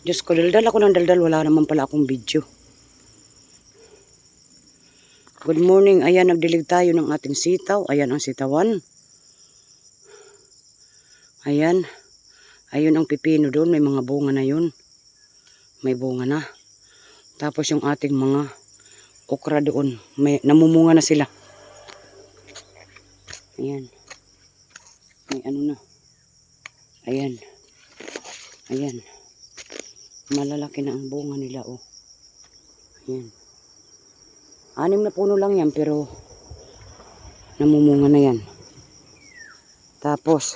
Diyos ko, daldal ako ng daldal. Wala naman pala akong video. Good morning. Ayan, nagdilig tayo ng ating sitaw. Ayan ang sitawan. Ayan. Ayun ang pipino doon. May mga bunga na yun. May bunga na. Tapos yung ating mga okra doon. May, namumunga na sila. Ayan. May ano na. Ayan. Ayan. Malalaki na ang bunga nila, oh. Ayan. Anim na puno lang yan, pero namumunga na yan. Tapos,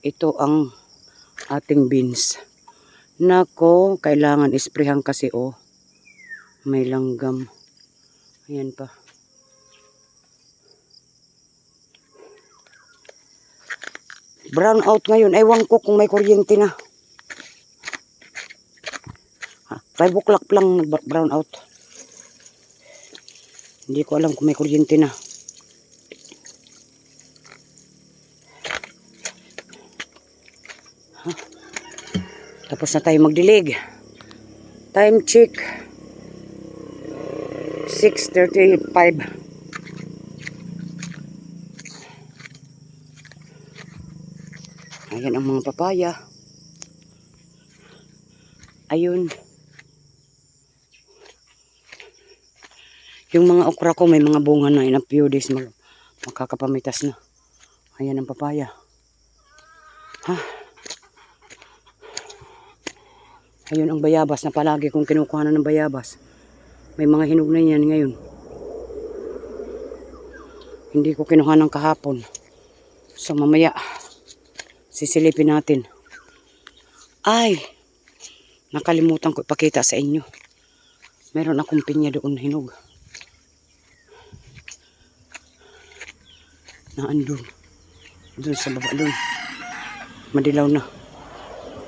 ito ang ating beans. Nako, kailangan isprehan kasi, oh. May langgam. Ayan pa. Brown out ngayon. Ewan ko kung may kuryente na. 5 o'clock lang nag-brown out. Hindi ko alam kung may kuryente na. Ha? Tapos na tayo magdilig. Time check. 6.35. Ayan ang mga papaya. Ayun. Yung mga okra ko may mga bunga na. In a few days mag makakapamitas na. Ayan ang papaya. Ha? Ayun ang bayabas na palagi kong kinukuha ng bayabas. May mga hinog na yan ngayon. Hindi ko kinuha ng kahapon. So mamaya, sisilipin natin. Ay, nakalimutan ko ipakita sa inyo. Meron akong pinya doon na hinog. Na andun. Doon sa baba doon. Madilaw na.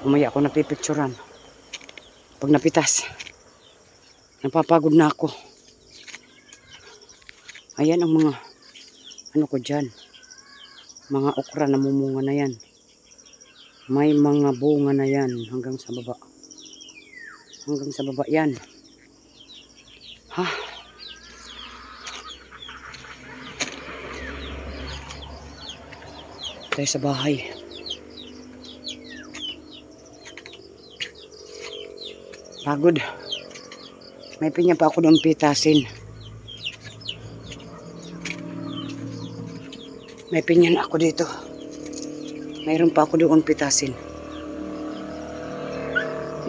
Mamaya ako napipicturan. Pag napitas, napapagod na ako. Ayan ang mga ano ko dyan. Mga okra na mumunga na yan. May mga bunga na yan hanggang sa baba. Hanggang sa baba yan. Ha? Tayo sa bahay. Pagod. May pinya pa ako doon pitasin. May pinya na ako dito. Mayroon pa ako doon pitasin.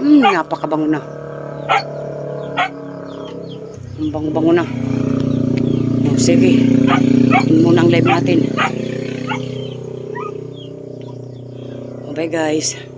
Hmm, napakabango na. Ang bango-bango na. Oh, sige. Yun muna ang live natin. Bye guys.